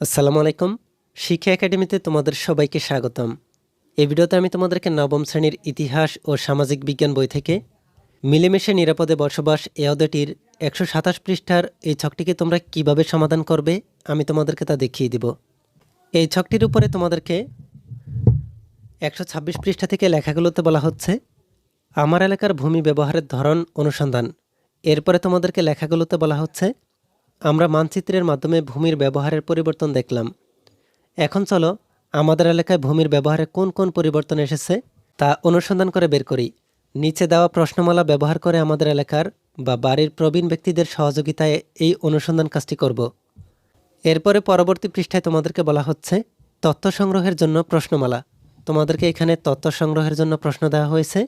আসসালামু আলাইকুম। শিক্ষা একাডেমিতে তোমাদের সবাইকে স্বাগতম। এই ভিডিওতে আমি তোমাদেরকে নবম শ্রেণির ইতিহাস ও সামাজিক বিজ্ঞান বই থেকে মিলেমিশে নিরাপদে বসবাস এ অধ্যায়টির একশো সাতাশ পৃষ্ঠার এই ছকটিকে তোমরা কীভাবে সমাধান করবে আমি তোমাদেরকে তা দেখিয়ে দিব। এই ছকটির উপরে তোমাদেরকে একশো ছাব্বিশ পৃষ্ঠা থেকে লেখাগুলোতে বলা হচ্ছে, আমার এলাকার ভূমি ব্যবহারের ধরন অনুসন্ধান। এরপরে তোমাদেরকে লেখাগুলোতে বলা হচ্ছে আমরা মানচিত্রের মাধ্যমে ভূমির ব্যবহারের পরিবর্তন দেখলাম। এখন চলো আমাদের এলাকায় ভূমির ব্যবহারে কোন কোন পরিবর্তন এসেছে তা অনুসন্ধান করে বের করি। নিচে দেওয়া প্রশ্নমালা ব্যবহার করে আমাদের এলাকার বা বাড়ির প্রবীণ ব্যক্তিদের সহযোগিতায় এই অনুসন্ধান কাজটি করব। এরপরে পরবর্তী পৃষ্ঠায় তোমাদেরকে বলা হচ্ছে তথ্য সংগ্রহের জন্য প্রশ্নমালা। তোমাদেরকে এখানে তথ্য সংগ্রহের জন্য প্রশ্ন দেওয়া হয়েছে।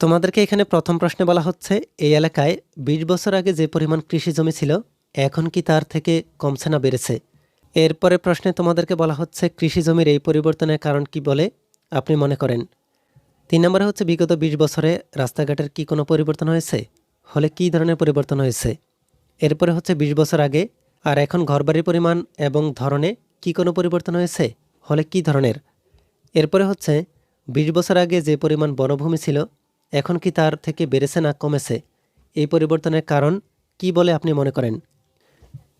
তোমাদেরকে এখানে প্রথম প্রশ্নে বলা হচ্ছে, এই এলাকায় বিশ বছর আগে যে পরিমাণ কৃষি জমি ছিল এখন কি তার থেকে কমছে না বেড়েছে? এরপরে প্রশ্নে তোমাদেরকে বলা হচ্ছে, কৃষি জমির এই পরিবর্তনের কারণ কি বলে আপনি মনে করেন? তিন নম্বরে হচ্ছে, বিগত বিশ বছরে রাস্তাঘাটের কি কোনো পরিবর্তন হয়েছে? হলে কি ধরনের পরিবর্তন হয়েছে? এরপরে হচ্ছে, বিশ বছর আগে আর এখন ঘরবাড়ির পরিমাণ এবং ধরনে কি কোনো পরিবর্তন হয়েছে? হলে কি ধরনের? এরপরে হচ্ছে, বিশ বছর আগে যে পরিমাণ বনভূমি ছিল, এখন কি তার থেকে বেড়েছে না কমেছে? এই পরিবর্তনের কারণ কি বলে আপনি মনে করেন?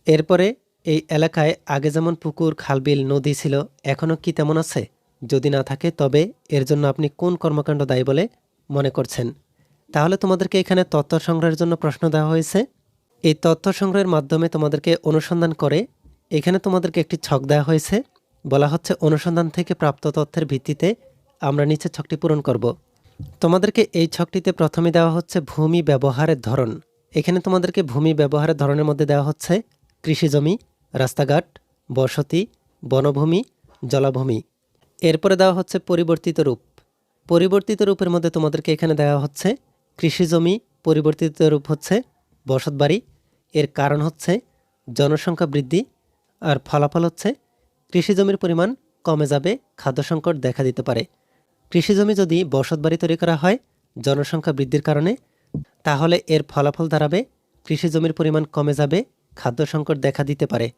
এরপরে এই এলাকায় আগে যেমন পুকুর, খালবিল, নদী ছিল, এখনও কি তেমন আছে? যদি না থাকে, তবে এর জন্য আপনি কোন কর্মকাণ্ড দায়ী বলে মনে করছেন? তাহলে তোমাদেরকে এখানে তথ্য সংগ্রহের জন্য প্রশ্ন দেওয়া হয়েছে। এই তথ্য সংগ্রহের মাধ্যমে তোমাদেরকে অনুসন্ধান করে এখানে তোমাদেরকে একটি ছক দেওয়া হয়েছে। বলা হচ্ছে, অনুসন্ধান থেকে প্রাপ্ত তথ্যের ভিত্তিতে আমরা নিচে ছকটি পূরণ করব। তোমাদেরকে এই ছকটিতে প্রথমে দেওয়া হচ্ছে ভূমি ব্যবহারের ধরন। এখানে তোমাদেরকে ভূমি ব্যবহারের ধরনের মধ্যে দেওয়া হচ্ছে কৃষিজমি রাস্তাঘাট, বসতি, বনভূমি, জলাভূমি। এরপরে দেওয়া হচ্ছে পরিবর্তিত রূপ। পরিবর্তিত রূপের মধ্যে তোমাদেরকে এখানে দেওয়া হচ্ছে কৃষিজমি পরিবর্তিত রূপ হচ্ছে বসতবাড়ি এর কারণ হচ্ছে জনসংখ্যা বৃদ্ধি আর ফলাফল হচ্ছে কৃষিজমির পরিমাণ কমে যাবে, খাদ্য সংকট দেখা দিতে পারে। কৃষিজমি যদি বসতবাড়ি তৈরি করা হয় জনসংখ্যা বৃদ্ধির কারণে, তাহলে এর ফলাফল দাঁড়াবে কৃষিজমির পরিমাণ কমে যাবে খাদ্য সংকট দেখা দিতে পারে।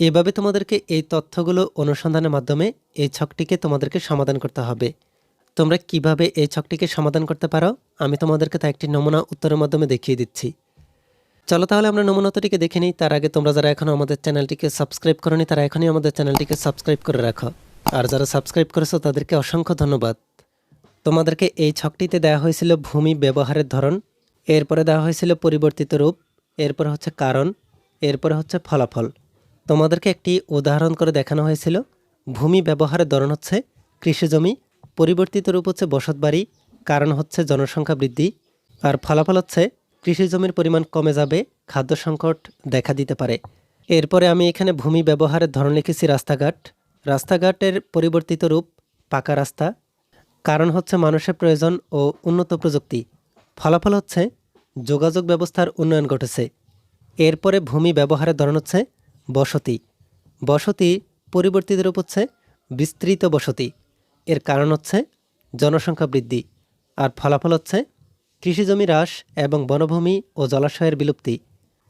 এভাবে তোমাদেরকে এই তথ্যগুলো অনুসন্ধানের মাধ্যমে এই ছকটিকে তোমাদেরকে সমাধান করতে হবে। তোমরা কীভাবে এই ছকটিকে সমাধান করতে পারো? আমি তোমাদেরকে তা একটি নমুনা উত্তরের মাধ্যমে দেখিয়ে দিচ্ছি। চলো তাহলে আমরা নমুনাটিকে দেখে নিই। তার আগে তোমরা যারা এখনও আমাদের চ্যানেলটিকে সাবস্ক্রাইব করনি, তারা এখনই আমাদের চ্যানেলটিকে সাবস্ক্রাইব করে রাখো। আর যারা সাবস্ক্রাইব করেছ, তাদেরকে অসংখ্য ধন্যবাদ। তোমাদেরকে এই ছকটিতে দেওয়া হয়েছিল ভূমি ব্যবহারের ধরন, এরপরে দেওয়া হয়েছিল পরিবর্তিত রূপ, এরপরে হচ্ছে কারণ এরপরে হচ্ছে ফলাফল। তোমাদেরকে একটি উদাহরণ করে দেখানো হয়েছিল। ভূমি ব্যবহারের ধরন হচ্ছে কৃষিজমি পরিবর্তিত রূপ হচ্ছে বসতবাড়ি, কারণ হচ্ছে জনসংখ্যা বৃদ্ধি, আর ফলাফল হচ্ছে কৃষিজমির পরিমাণ কমে যাবে, খাদ্য সংকট দেখা দিতে পারে। এরপরে আমি এখানে ভূমি ব্যবহারের ধরন লিখেছি রাস্তাঘাট। রাস্তাঘাটের পরিবর্তিত রূপ পাকা রাস্তা, কারণ হচ্ছে মানুষের প্রয়োজন ও উন্নত প্রযুক্তি। ফলাফল হচ্ছে যোগাযোগ ব্যবস্থার উন্নয়ন ঘটেছে। এরপরে ভূমি ব্যবহারের ধরন হচ্ছে বসতি। বসতি পরিবর্তিত রূপ হচ্ছে বিস্তৃত বসতি। এর কারণ হচ্ছে জনসংখ্যা বৃদ্ধি। আর ফলাফল হচ্ছে কৃষিজমি হ্রাস এবং বনভূমি ও জলাশয়ের বিলুপ্তি।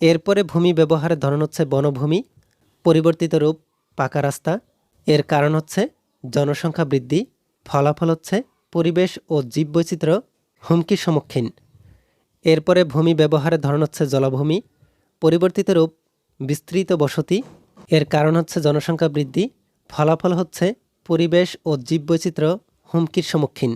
এরপরে ভূমি ব্যবহারের ধরন হচ্ছে বনভূমি, পরিবর্তিত রূপ পাকা রাস্তা। এর কারণ হচ্ছে জনসংখ্যা বৃদ্ধি, ফলাফল হচ্ছে পরিবেশ ও জীববৈচিত্র্য হুমকির সম্মুখীন। এরপরে ভূমি ব্যবহারের ধরন হচ্ছে জলাভূমি পরিবর্তিত রূপ বিস্তৃত বসতি। এর কারণ হচ্ছে জনসংখ্যা বৃদ্ধি, ফলাফল হচ্ছে পরিবেশ ও জীববৈচিত্র্য হুমকির সম্মুখীন।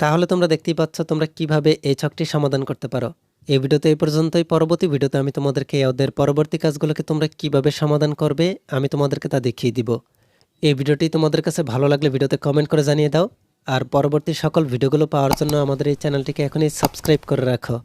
তাহলে তোমরা দেখতেই পাচ্ছ তোমরা কীভাবে এই ছকটি সমাধান করতে পারো। এই ভিডিওতে এই পর্যন্তই। পরবর্তী ভিডিওতে আমি তোমাদেরকে ওদের পরবর্তী কাজগুলোকে তোমরা কীভাবে সমাধান করবে, আমি তোমাদেরকে তা দেখিয়ে দিব। এই ভিডিওটি তোমাদের কাছে ভালো লাগলে ভিডিওতে কমেন্ট করে জানিয়ে দাও। আর পরবর্তী সকল ভিডিওগুলো পাওয়ার জন্য আমাদের এই চ্যানেলটিকে এখনই সাবস্ক্রাইব করে রাখো।